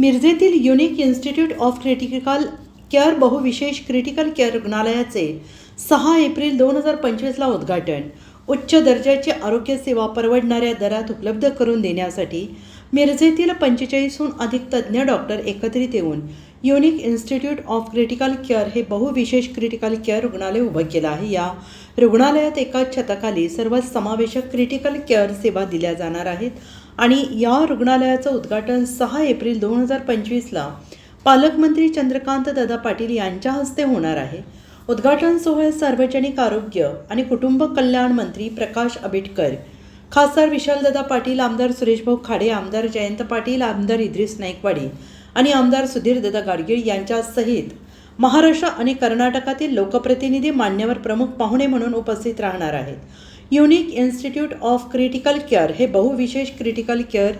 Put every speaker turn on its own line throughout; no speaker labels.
मिरजेतील unique institute of critical care बहुविशेष critical care रुग्णालयाचे सहा एप्रिल दोन हजार पंचवीसला उद्घाटन. उच्च दर्जाची आरोग्य सेवा परवडणाऱ्या दरात उपलब्ध करून देण्यासाठी मिरजेतील पंचेचाळीसहून अधिक तज्ज्ञ डॉक्टर एकत्रित येऊन unique institute of critical care हे बहुविशेष क्रिटिकल केअर रुग्णालय उभं केलं आहे. या रुग्णालयात एकाच छताखाली सर्व समावेशक क्रिटिकल केअर सेवा दिल्या जाणार आहेत. आणि या रुग्णालयाचं उद्घाटन सहा एप्रिल दोन हजार पंचवीसला पालकमंत्री चंद्रकांत दादा पाटील यांच्या हस्ते होणार आहे. उद्घाटन सोहळ्यात सार्वजनिक आरोग्य आणि कुटुंब कल्याण मंत्री प्रकाश आंबेडकर खासदार विशालदादा पाटील आमदार सुरेशभाऊ खाडे आमदार जयंत पाटील आमदार इद्रिस नाईकवाडी आणि आमदार सुधीरदादा गाडगीळ यांच्यासहित महाराष्ट्र आणि कर्नाटकातील लोकप्रतिनिधी मान्यवर प्रमुख पाहुणे म्हणून उपस्थित राहणार आहेत. Unique institute of critical care हे बहुविशेष क्रिटिकल केअर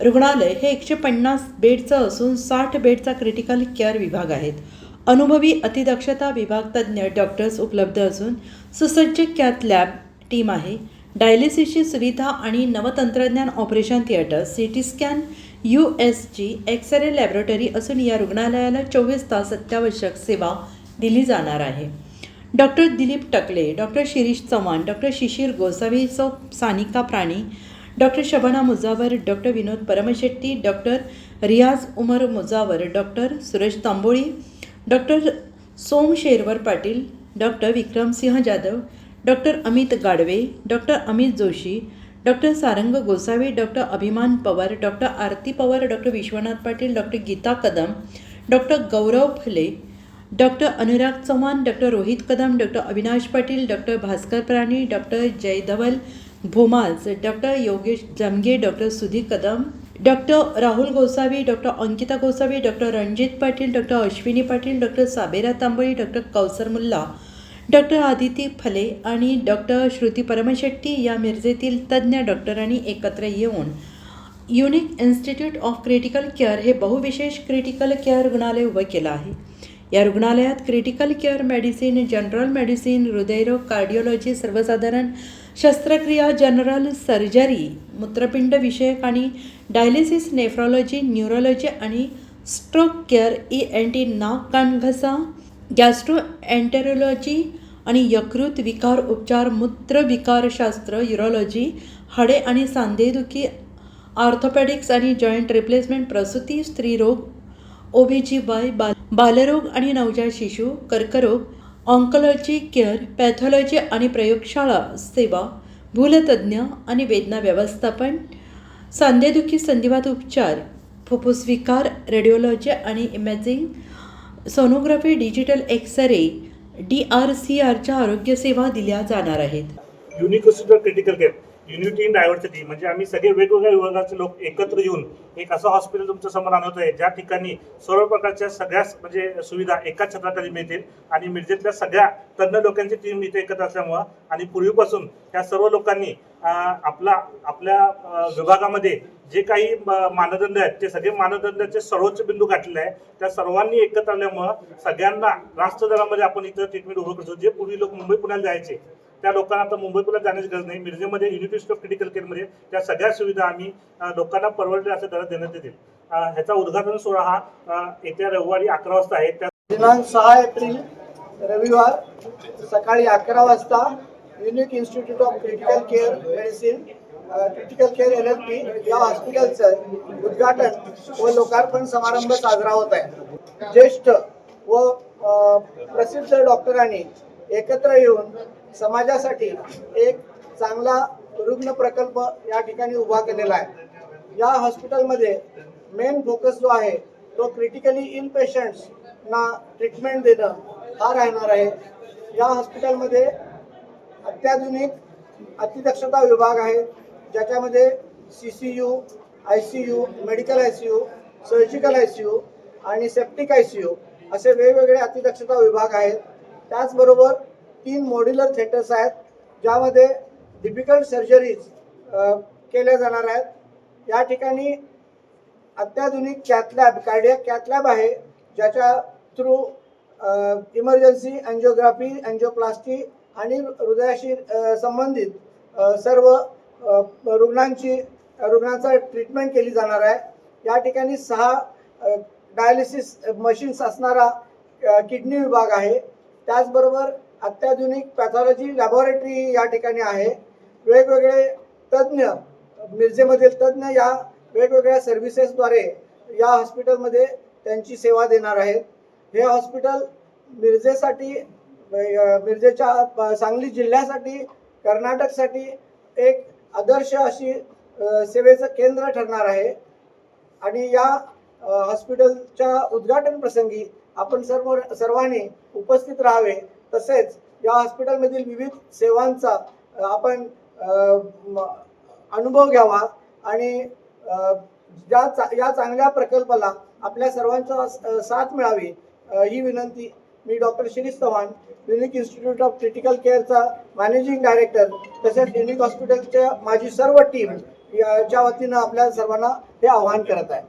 रुग्णालय हे एकशे पन्नास बेडचं असून साठ बेडचा क्रिटिकल केअर विभाग आहेत. अनुभवी अतिदक्षता विभाग तज्ज्ञ डॉक्टर्स उपलब्ध असून सुसज्ज कॅथ लॅब टीम आहे. डायलिसिसची सुविधा आणि नवतंत्रज्ञान operation theatre C T scan U S G X ray laboratory असून या रुग्णालयाला चोवीस तास अत्यावश्यक सेवा दिली जाणार आहे. Doctor Dilip Takle doctor Shirish Chavan doctor Shishir Gosavi सौ Sanika Prani doctor Shabana Mujawar doctor Vinod Paramshetti doctor Riyaz Umar Mujawar doctor Suresh Tamboli doctor Som Sherwar Patil doctor Vikramsinh Jadhav doctor Amit Gadve doctor Amit Joshi doctor Sarang Gosavi doctor Abhiman Pawar doctor Aarti Pawar doctor Vishwanath Patil doctor Geeta Kadam doctor Gaurav Phale doctor Anurag Chavan doctor Rohit Kadam doctor Avinash Patil doctor Bhaskar Prani doctor Jaydhawal Bhomaj doctor Yogesh Jamge doctor Sudhi Kadam doctor Rahul Gosavi doctor Ankita Gosavi doctor Ranjit Patil doctor Ashwini Patil doctor Sabera Tamboli doctor Kausar Mulla doctor Aditi Phale आणि doctor Shruti Paramshetti या मिरजेतील तज्ज्ञ डॉक्टरांनी एकत्र येऊन unique institute of critical care हे बहुविशेष critical care रुग्णालय उभं केलं आहे. या रुग्णालयात critical care medicine general medicine हृदयरोग कार्डिओलॉजी सर्वसाधारण शस्त्रक्रिया जनरल सर्जरी मूत्रपिंड विषयक आणि डायलिसिस नेफ्रॉलॉजी न्यूरोलॉजी आणि stroke care E N T नाक कान घसा गॅस्ट्रो एन्टेरोलॉजी आणि यकृत विकार उपचार मूत्रविकारशास्त्र युरोलॉजी हाडे आणि सांधेदुखी ऑर्थोपॅडिक्स आणि जॉईंट रिप्लेसमेंट प्रसूती स्त्रीरोग ओ बी जी वाय बाल बालरोग आणि नवजात शिशु कर्करोग ऑन्कोलॉजी केअर पॅथॉलॉजी आणि प्रयोगशाळा सेवा भूलतज्ञ आणि वेदना व्यवस्थापन सांधेदुखी संधिवात उपचार फुफ्फुस विकार रेडिओलॉजी आणि imaging sonography digital X ray D R C आरच्या आरोग्यसेवा दिल्या जाणार आहेत.
Unique critical care. Unity in diversity म्हणजे आम्ही सगळे वेगवेगळ्या विभागाचे लोक एकत्र येऊन एक असं हॉस्पिटल तुमच्यासमोर आणत आहे. ज्या ठिकाणी सर्व प्रकारच्या सगळ्याच म्हणजे सुविधा एकाच छत्राखाली मिळतील आणि मिरजेतल्या सगळ्या तज्ज्ञ लोकांची टीम इथे एकत्र असल्यामुळं आणि पूर्वीपासून त्या सर्व लोकांनी आपला आपल्या विभागामध्ये जे काही म- मानदंड आहेत ते सगळे मानदंडाचे सर्वोच्च बिंदू गाठलेले आहे त्या सर्वांनी एकत्र आल्यामुळं सगळ्यांना राष्ट्र दरामध्ये आपण इथं ट्रीटमेंट उभं करतो. जे पूर्वी लोक मुंबई पुण्याला जायचे त्या लोकांना आता मुंबई पुण्यात जाण्याची गरज नाही. मिरजेमध्ये युनिटी ऑफ क्रिटिकल केअरमध्ये त्या सगळ्या सुविधा आम्ही लोकांना परवडल्या असं दरात देण्यात येतील. ह्याचा उद्घाटन सोहळा हा येत्या रविवारी अकरा वाजता आहे. त्या
दिनांक सहा एप्रिल रविवार सकाळी अकरा वाजता unique institute of critical care medicine critical care L L P या हॉस्पिटलचं उद्घाटन व लोकार्पण समारंभ साजरा होत आहे. ज्येष्ठ व प्रसिद्ध डॉक्टरांनी एकत्र येऊन समाजासाठी एक चांगला रुग्ण प्रकल्प या ठिकाणी उभा केलेला आहे. या हॉस्पिटलमध्ये मेन फोकस जो आहे तो क्रिटिकली इन पेशंट्सना ट्रीटमेंट देणं हा राहणार आहे. या हॉस्पिटलमध्ये अत्याधुनिक अतिदक्षता विभाग आहे ज्याच्यामध्ये C C U I C U medical I C U surgical I C U आणि सेप्टिक आय सी यू असे वेगवेगळे अतिदक्षता विभाग आहेत. त्याचबरोबर तीन मॉड्युलर थिएटर्स आहेत ज्यामध्ये डिफिकल्ट सर्जरीज केल्या जाणार आहेत. या ठिकाणी अत्याधुनिक कॅथलॅब कार्डिया कॅथलॅब आहे ज्याच्या थ्रू इमर्जन्सी अँजिओग्राफी अँजिओप्लास्टी आणि हृदयाशी संबंधित सर्व रुग्णांची रुग्णांचा ट्रीटमेंट केली जाणार आहे. या ठिकाणी सहा डायलिसिस मशीन्स असणारा किडनी विभाग आहे. त्याचबरोबर अत्याधुनिक पॅथॉलॉजी लॅबोरेटरी या ठिकाणी आहे. वेगवेगळे तज्ज्ञ मिरजेमधील तज्ज्ञ या वेगवेगळ्या सर्व्हिसेसद्वारे या हॉस्पिटलमध्ये त्यांची सेवा देणार आहेत. हे हॉस्पिटल मिरजेसाठी मिरजेच्या सांगली जिल्ह्यासाठी कर्नाटकसाठी एक आदर्श अशी सेवेचं केंद्र ठरणार आहे. आणि या हॉस्पिटलच्या उद्घाटन प्रसंगी आपण सर्व सर्वांनी उपस्थित राहावे. तसेच या हॉस्पिटलमधील विविध सेवांचा आपण अनुभव घ्यावा आणि ज्या चा या चांगल्या प्रकल्पाला आपल्या सर्वांचा साथ मिळावी ही विनंती मी doctor Shirish Chavan unique institute of critical केअरचा managing director तसेच युनिक हॉस्पिटलच्या माझी सर्व टीम याच्या वतीनं आपल्या सर्वांना हे आवाहन करत आहे.